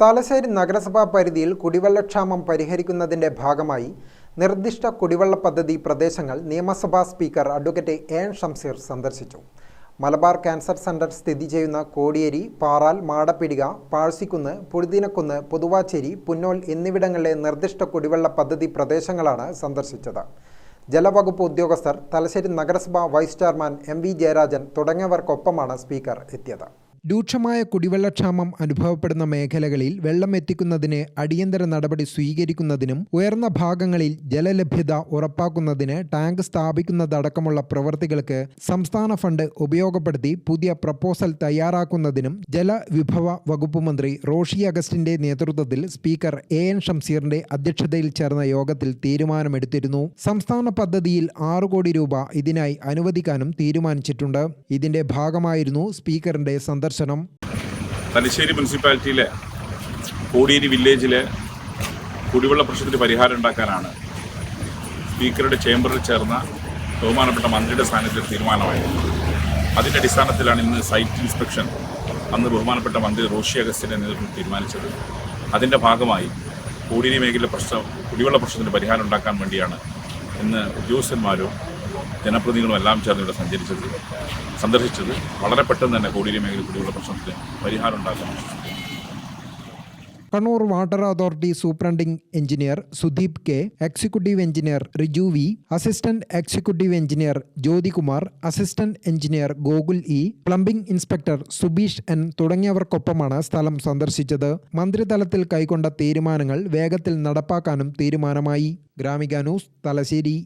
തലശ്ശേരി നഗരസഭാ പരിധിയിൽ കുടിവെള്ളക്ഷാമം പരിഹരിക്കുന്നതിന്റെ ഭാഗമായി നിർദ്ദിഷ്ട കുടിവെള്ള പദ്ധതി പ്രദേശങ്ങൾ നിയമസഭാ സ്പീക്കർ അഡ്വക്കേറ്റ് എൻ ഷംസീർ സന്ദർശിച്ചു. മലബാർ ക്യാൻസർ സെന്റർ സ്ഥിതി ചെയ്യുന്ന കോടിയേരി പാറാൽ മാടപ്പിടിക പാഴ്സിക്കുന്ന് പുഴുതിനക്കുന്ന് പുതുവാച്ചേരി പുന്നോൽ എന്നിവിടങ്ങളിലെ നിർദ്ദിഷ്ട കുടിവെള്ള പദ്ധതി പ്രദേശങ്ങളാണ് സന്ദർശിച്ചത്. ജലവകുപ്പ് ഉദ്യോഗസ്ഥർ തലശ്ശേരി നഗരസഭാ vice chairman M V Jayarajan തുടങ്ങിയവർക്കൊപ്പമാണ് speaker എത്തിയത്. രൂക്ഷമായ കുടിവെള്ളക്ഷാമം അനുഭവപ്പെടുന്ന മേഖലകളിൽ വെള്ളം എത്തിക്കുന്നതിന് അടിയന്തര നടപടി സ്വീകരിക്കുന്നതിനും ഉയർന്ന ഭാഗങ്ങളിൽ ജലലഭ്യത ഉറപ്പാക്കുന്നതിന് ടാങ്ക് സ്ഥാപിക്കുന്നതടക്കമുള്ള പ്രവൃത്തികൾക്ക് സംസ്ഥാന ഫണ്ട് ഉപയോഗപ്പെടുത്തി പുതിയ പ്രപ്പോസൽ തയ്യാറാക്കുന്നതിനും ജലവിഭവ വകുപ്പ് മന്ത്രി റോഷി അഗസ്റ്റിന്റെ നേതൃത്വത്തിൽ സ്പീക്കർ എ എൻ ഷംസീറിന്റെ അധ്യക്ഷതയിൽ ചേർന്ന യോഗത്തിൽ തീരുമാനമെടുത്തിരുന്നു. സംസ്ഥാന പദ്ധതിയിൽ ആറു കോടി രൂപ ഇതിനായി അനുവദിക്കാനും തീരുമാനിച്ചിട്ടുണ്ട്. ഇതിന്റെ ഭാഗമായിരുന്നു സ്പീക്കറിന്റെ സന്ദർശനം. തലശ്ശേരി മുനിസിപ്പാലിറ്റിയിലെ കോടിയേരി വില്ലേജിലെ കുടിവെള്ള പ്രശ്നത്തിന് പരിഹാരം ഉണ്ടാക്കാനാണ് സ്പീക്കറുടെ ചേംബറിൽ ചേർന്ന ബഹുമാനപ്പെട്ട മന്ത്രിയുടെ സാന്നിധ്യത്തിൽ തീരുമാനമായത്. അതിന്റെ അടിസ്ഥാനത്തിലാണ് ഇന്ന് സൈറ്റ് ഇൻസ്പെക്ഷൻ അന്ന് ബഹുമാനപ്പെട്ട മന്ത്രി റോഷി അഗസ്റ്റിന്റെ നേതൃത്വം തീരുമാനിച്ചത്. അതിന്റെ ഭാഗമായി കോടിയേരി മേഖലയിലെ പ്രശ്നം കുടിവെള്ള പ്രശ്നത്തിന് പരിഹാരം ഉണ്ടാക്കാൻ വേണ്ടിയാണ് ഇന്ന് ഉദ്യോഗസ്ഥന്മാരും ജനപ്രതിനിധികളും എല്ലാം ചേർന്ന് ഇവിടെ സഞ്ചരിച്ചത് സന്ദർശിച്ചത് വളരെ പെട്ടെന്ന് തന്നെ കോടിയേരി മേഖലയിൽ കുടിവെള്ള പ്രശ്നത്തിന് പരിഹാരം ഉണ്ടാക്കാൻ Kannur water authority superintending engineer Sudeep K executive engineer Riju V assistant executive engineer Jyothikumar assistant engineer Gokul E plumbing inspector Subeesh N തുടങ്ങിയവർക്കൊപ്പമാണ് സ്ഥലം സന്ദർശിച്ചത്. മന്ത്രിതലത്തിൽ കൈക്കൊണ്ട തീരുമാനങ്ങൾ വേഗത്തിൽ നടപ്പാക്കാനും തീരുമാനമായി. ഗ്രാമിക ന്യൂസ് തലശ്ശേരി.